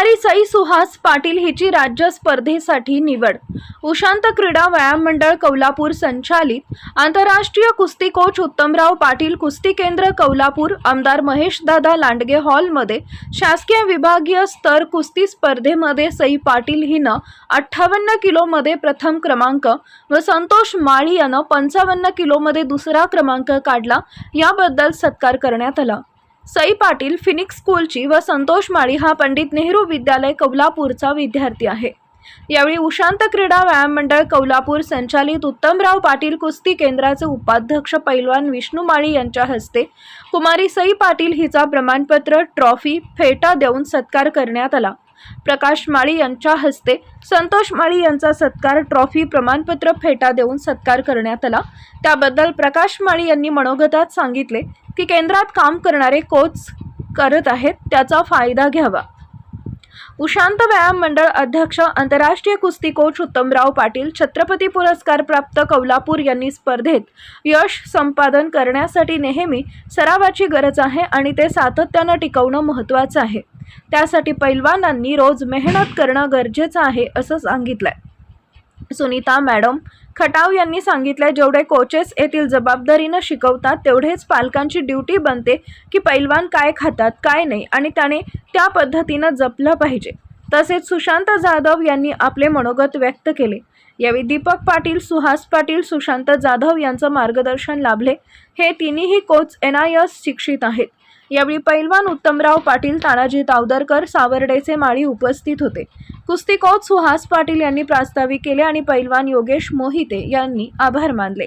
सई सुहास पाटील हिची राज्य स्पर्धेसाठी निवड. उशांत क्रीडा व्यायाम मंडळ कौलापूर संचालित. आंतरराष्ट्रीय कुस्ती कोच उत्तमराव पाटील कुस्ती केंद्र कौलापूर आमदार महेशदादा लांडगे हॉलमध्ये शासकीय विभागीय स्तर कुस्ती स्पर्धेमध्ये सई पाटील हिनं अठ्ठावन्न किलोमध्ये प्रथम क्रमांक व संतोष माळी यानं पंचावन्न किलोमध्ये दुसरा क्रमांक काढला. याबद्दल सत्कार करण्यात आला. सई पाटील फिनिक्स स्कूलची व संतोष माळी हा पंडित नेहरू विद्यालय कौलापूरचा विद्यार्थी आहे. यावेळी उशांत क्रीडा व्यायाम मंडळ कौलापूर संचालित उत्तमराव पाटील कुस्ती केंद्राचे उपाध्यक्ष पैलवान विष्णू माळी यांच्या हस्ते कुमारी सई पाटील हिचा प्रमाणपत्र ट्रॉफी फेटा देऊन सत्कार करण्यात आला. प्रकाश माळी यांच्या हस्ते संतोष माळी यांचा सत्कार ट्रॉफी प्रमाणपत्र फेटा देऊन सत्कार करण्यात आला. त्याबद्दल प्रकाश माळी यांनी मनोगतात सांगितले की केंद्रात काम करणारे कोच करत आहेत त्याचा फायदा घ्यावा. उशांत व्यायाम मंडळ अध्यक्ष आंतरराष्ट्रीय कुस्ती कोच उत्तमराव पाटील छत्रपती पुरस्कार प्राप्त कौलापूर यांनी स्पर्धेत यश संपादन करण्यासाठी नेहमी सरावाची गरज आहे आणि ते सातत्यानं टिकवणं महत्त्वाचं आहे. त्यासाठी पैलवानांनी रोज मेहनत करणं गरजेचं आहे असं सांगितलंय. सुनीता मॅडम खटाव यांनी सांगितलंय जेवढे कोचेस येथील जबाबदारीनं शिकवतात तेवढेच पालकांची ड्युटी बनते की पैलवान काय खातात काय नाही आणि त्याने त्या पद्धतीनं जपलं पाहिजे. तसेच सुशांत जाधव यांनी आपले मनोगत व्यक्त केले. यावेळी दीपक पाटील सुहास पाटील सुशांत जाधव यांचं मार्गदर्शन लाभले. हे तिन्हीही कोच एन आय एस शिक्षित आहेत. यावेळी पैलवान उत्तमराव पाटील तानाजी तावदरकर सावर्डेचे माळी उपस्थित होते. कुस्तीकोच सुहास पाटील यांनी प्रास्ताविक केले आणि पैलवान योगेश मोहिते यांनी आभार मानले.